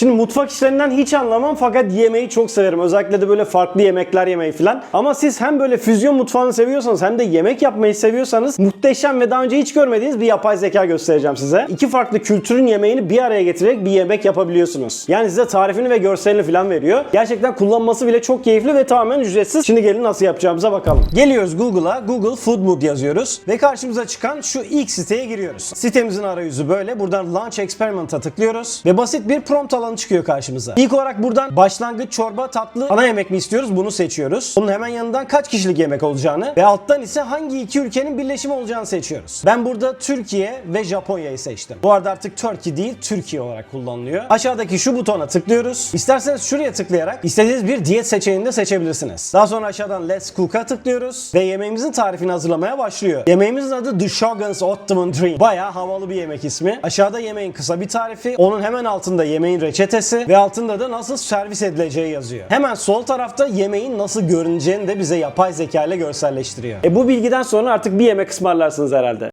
Şimdi mutfak işlerinden hiç anlamam fakat yemeği çok severim. Özellikle de böyle farklı yemekler yemeyi falan. Ama siz hem böyle füzyon mutfağını seviyorsanız hem de yemek yapmayı seviyorsanız muhteşem ve daha önce hiç görmediğiniz bir yapay zeka göstereceğim size. İki farklı kültürün yemeğini bir araya getirerek bir yemek yapabiliyorsunuz. Yani size tarifini ve görselini falan veriyor. Gerçekten kullanması bile çok keyifli ve tamamen ücretsiz. Şimdi gelin nasıl yapacağımıza bakalım. Geliyoruz Google'a. Google Food Mood yazıyoruz ve karşımıza çıkan şu ilk siteye giriyoruz. Sitemizin arayüzü böyle. Buradan Launch Experiment'a tıklıyoruz ve basit bir prompt alanı çıkıyor karşımıza. İlk olarak buradan başlangıç, çorba, tatlı, ana yemek mi istiyoruz? Bunu seçiyoruz. Bunun hemen yanından kaç kişilik yemek olacağını ve alttan ise hangi iki ülkenin birleşimi olacağını seçiyoruz. Ben burada Türkiye ve Japonya'yı seçtim. Bu arada artık Turkey değil Türkiye olarak kullanılıyor. Aşağıdaki şu butona tıklıyoruz. İsterseniz şuraya tıklayarak istediğiniz bir diyet seçeneğini de seçebilirsiniz. Daha sonra aşağıdan Let's Cook'a tıklıyoruz ve yemeğimizin tarifini hazırlamaya başlıyor. Yemeğimizin adı The Shogun's Ottoman Dream. Bayağı havalı bir yemek ismi. Aşağıda yemeğin kısa bir tarifi, onun hemen altında yemeğin reçetesi ve altında da nasıl servis edileceği yazıyor. Hemen sol tarafta yemeğin nasıl görüneceğini de bize yapay zeka ile görselleştiriyor. E bu bilgiden sonra artık bir yemek ısmarlarsınız herhalde.